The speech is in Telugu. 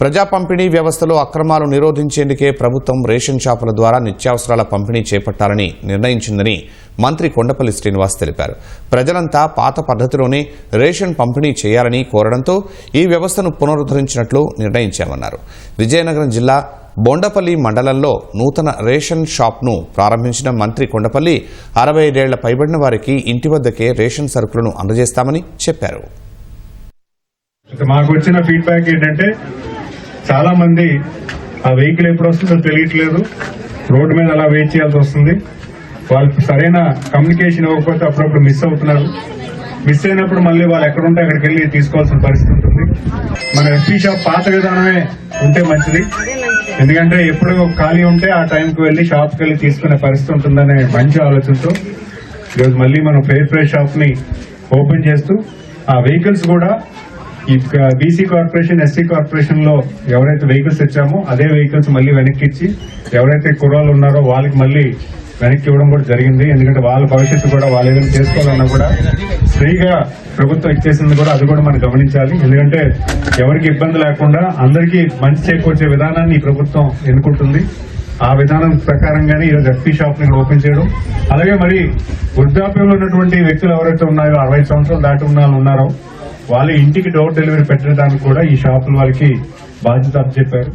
ప్రజా పంపిణీ వ్యవస్థలో అక్రమాలు నిరోధించేందుకే ప్రభుత్వం రేషన్ షాపుల ద్వారా నిత్యావసరాల పంపిణీ చేపట్టాలని నిర్ణయించిందని మంత్రి కొండపల్లి శ్రీనివాస్ తెలిపారు. ప్రజలంతా పాత పద్ధతిలోనే రేషన్ పంపిణీ చేయాలని కోరడంతో ఈ వ్యవస్థను పునరుద్ధరించినట్లు నిర్ణయించామన్నారు. విజయనగరం జిల్లా బొండపల్లి మండలంలో నూతన రేషన్ షాప్ను ప్రారంభించిన మంత్రి కొండపల్లి అరవై ఐదేళ్ళ పైబడిన వారికి ఇంటి వద్దకే రేషన్ సరుకులను అందజేస్తామని చెప్పారు. మాకు వచ్చిన ఫీడ్బ్యాక్ ఏంటంటే చాలా మంది ఆ వెహికల్ ఎప్పుడు వస్తుందో తెలియట్లేదు. రోడ్డు మీద అలా వెయిట్ చేయాల్సి వస్తుంది. వాళ్ళకి సరైన కమ్యూనికేషన్ ఇవ్వకపోతే అప్పుడప్పుడు మిస్ అవుతున్నారు. మిస్ అయినప్పుడు మళ్ళీ వాళ్ళు ఎక్కడుంటే అక్కడికి వెళ్ళి తీసుకోవాల్సిన పరిస్థితి ఉంటుంది. మన ఎస్పీ షాప్ పాత విధానమే ఉంటే మంచిది. ఎందుకంటే ఎప్పుడు ఖాళీ ఉంటే ఆ టైంకి వెళ్ళి షాప్కి వెళ్ళి తీసుకునే పరిస్థితి ఉంటుందనే మంచి ఆలోచనతో ఈరోజు మళ్ళీ మనం ఫెయిర్ ఫ్రెష్ షాప్ని ఓపెన్ చేస్తూ ఆ వెహికల్స్ కూడా ఈ బీసీ కార్పొరేషన్ ఎస్సీ కార్పొరేషన్లో ఎవరైతే వెహికల్స్ ఇచ్చామో అదే వెహికల్స్ మళ్ళీ వెనక్కి ఇచ్చి ఎవరైతే కుర్రాళ్ళు ఉన్నారో వాళ్ళకి మళ్ళీ వెనక్కి ఇవ్వడం కూడా జరిగింది. ఎందుకంటే వాళ్ళ భవిష్యత్తు కూడా వాళ్ళు ఏదైనా చేసుకోవాలన్నా కూడా ఫ్రీగా ప్రభుత్వం ఇచ్చేసింది కూడా అది కూడా మనం గమనించాలి. ఎందుకంటే ఎవరికి ఇబ్బంది లేకుండా అందరికీ మంచి చేకూర్చే విధానాన్ని ఈ ప్రభుత్వం ఎన్నుకుంటుంది. ఆ విధానం ప్రకారంగానే ఈరోజు ఎఫ్పీ షాప్ని ఓపెన్ చేయడం. అలాగే మరి వృద్ధాప్యంలో ఉన్నటువంటి వ్యక్తులు ఎవరైతే ఉన్నారో అరవై సంవత్సరాలు దాటి ఉన్న వాళ్ళు ఉన్నారో వాళ్ళ ఇంటికి డోర్ డెలివరీ పెట్టడానికి కూడా ఈ షాపుల వాళ్ళకి బాధ్యత అప్పచెప్పారు